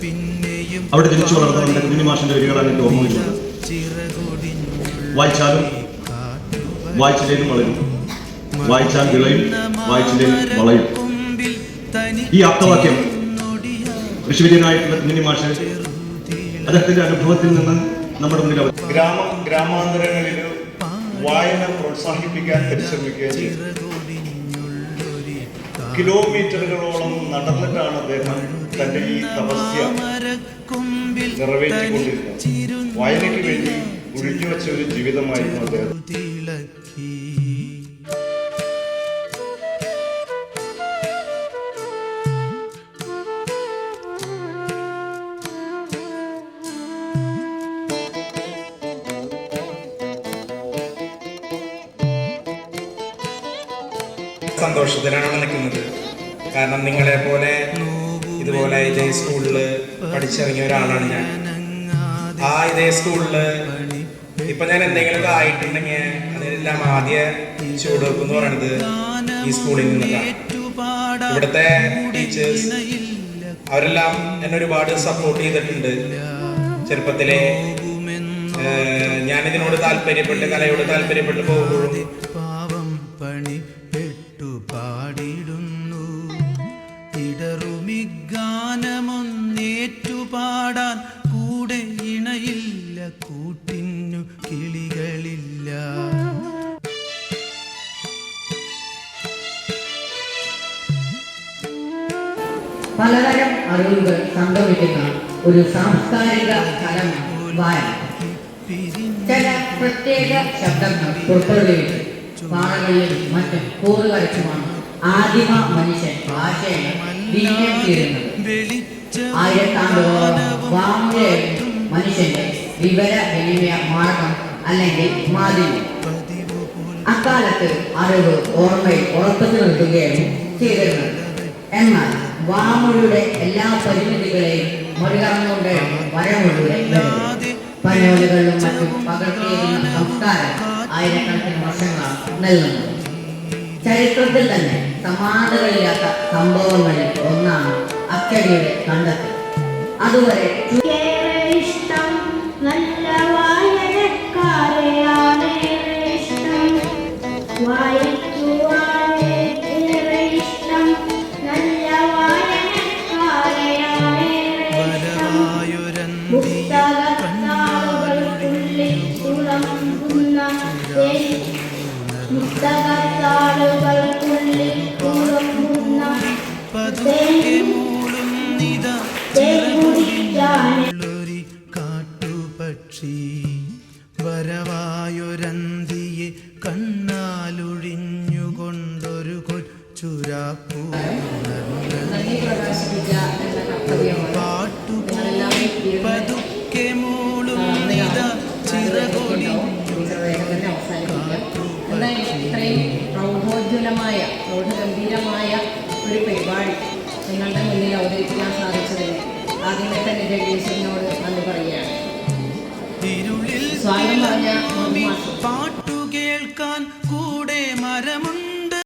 പിന്നെയും അവിടെ ജനിച്ചു വളർന്നുകൊണ്ട് കുഞ്ഞു മാഷിന്റെ വരികളാണ് എനിക്ക് ഓർമ്മ വരുന്നത് വായിച്ചാലും വായിച്ചില്ലേലും വളരും. വായിച്ചാൽ വിളയും വായിച്ചില്ലേലും വളയും. ഈ ആപ്തവാക്യം വിശ്വവിദ്യനായിട്ടുള്ള കുഞ്ഞു മാഷ് അദ്ദേഹത്തിന്റെ അനുഭവത്തിൽ നിന്ന് നമ്മുടെ മുന്നിൽ ഗ്രാമം ഗ്രാമാന്തരങ്ങളിൽ വായന പ്രോത്സാഹിപ്പിക്കാൻ പരിശ്രമിക്കുകയും ചെയ്തു. കിലോമീറ്ററുകളോളം നടന്നിട്ടാണ് അദ്ദേഹം തന്റെ ഈ തപസ്യ നിറവേറ്റിക്കൊണ്ടിരുന്നു. വായനയ്ക്ക് വേണ്ടി ഒഴിഞ്ഞുവെച്ച ഒരു ജീവിതമായിരുന്നു അദ്ദേഹം. സന്തോഷത്തിലാണ് നിൽക്കുന്നത് കാരണം നിങ്ങളെ പോലെ ഇതുപോലെ ഇതേ സ്കൂളിൽ പഠിച്ചിറങ്ങിയ ഒരാളാണ് ഞാൻ. ആ ഇതേ സ്കൂളിൽ ഇപ്പൊ ഞാൻ എന്തെങ്കിലുമൊക്കെ ആയിട്ടുണ്ടെങ്കിൽ അതിനെല്ലാം ആദ്യ ചൂടുവെപ്പ് എന്ന് പറയുന്നത് ഈ സ്കൂളിൽ നിന്നിട്ടാണ് ഇവിടുത്തെ ടീച്ചേഴ്സ് അവരെല്ലാം എന്നെ ഒരുപാട് സപ്പോർട്ട് ചെയ്തിട്ടുണ്ട്. ചെറുപ്പത്തിലെ ഞാൻ ഇതിനോട് താല്പര്യപ്പെട്ട് കലയോട് താല്പര്യപ്പെട്ട് പോകുമ്പോഴും പാവം പണി പെട്ടു പാടിടുന്നു ഇടറുമിഗാനമൊന്നേറ്റു പാടാൻ കൂടെ ഇണയില്ല കൂട്ടിന്നു കിളികളില്ല. പലതരം അറിവുകൾ സംഭവിക്കുന്ന ഒരു സാംസ്കാരിക ഫലമാണ് ചില പ്രത്യേക ശബ്ദങ്ങൾ പുറപ്പെടുകയും പാറകളിലും മറ്റും കൂറ് വരച്ചുമാണ് ആദിമ മനുഷ്യൻ ഭാഷയെ വാമയായിരുന്നു മനുഷ്യന്റെ വിവര വിനിമയ മാർഗം അല്ലെങ്കിൽ മാധ്യമം. അക്കാലത്ത് അറിവ് ഓർമ്മയിൽ ഉറപ്പു നിൽക്കുകയും ചെയ്തിരുന്നത്. എന്നാൽ വാമൊഴിയുടെ എല്ലാ പരിമിതികളെയും മറികടന്നുകൊണ്ട് വരമൊഴിയുടെ പനോലുകളിലും മറ്റും പകർത്തിയിരുന്ന സംസ്കാരം ആയിരക്കണക്കിന് വർഷങ്ങളാണ് നൽകുന്നത് ചരിത്രത്തിൽ തന്നെ സമാനതകളില്ലാത്ത സംഭവങ്ങളിൽ ഒന്നാണ് അച്ചടിയുടെ കണ്ടെത്തൽ. അതുവരെ ഏറെ കൊച്ചുരാപ്പൂ നന്ദി പ്രകാശിപ്പിക്കുക എന്ന കർത്തവ്യമാണ് പാട്ടുപോ പതുക്കെ മൂളും നിത ചിറകൊടി. വേഗം അവസാനിപ്പിക്കാം എന്തായാലും ഇത്രയും പ്രൗഢോജ്വലമായ പ്രൗഢഗംഭീരമായ ഒരു പരിപാടി നിങ്ങളുടെ മുന്നിൽ അവതരിപ്പിക്കാൻ സാധിച്ചതിന് ആദ്യമേ തന്നെ ജഗദീശനോട് നന്ദി പറയുകയാണ്. സ്വാഗതം പറഞ്ഞ പാട്ടു കേൾക്കാൻ കൂടെ മരമുണ്ട്.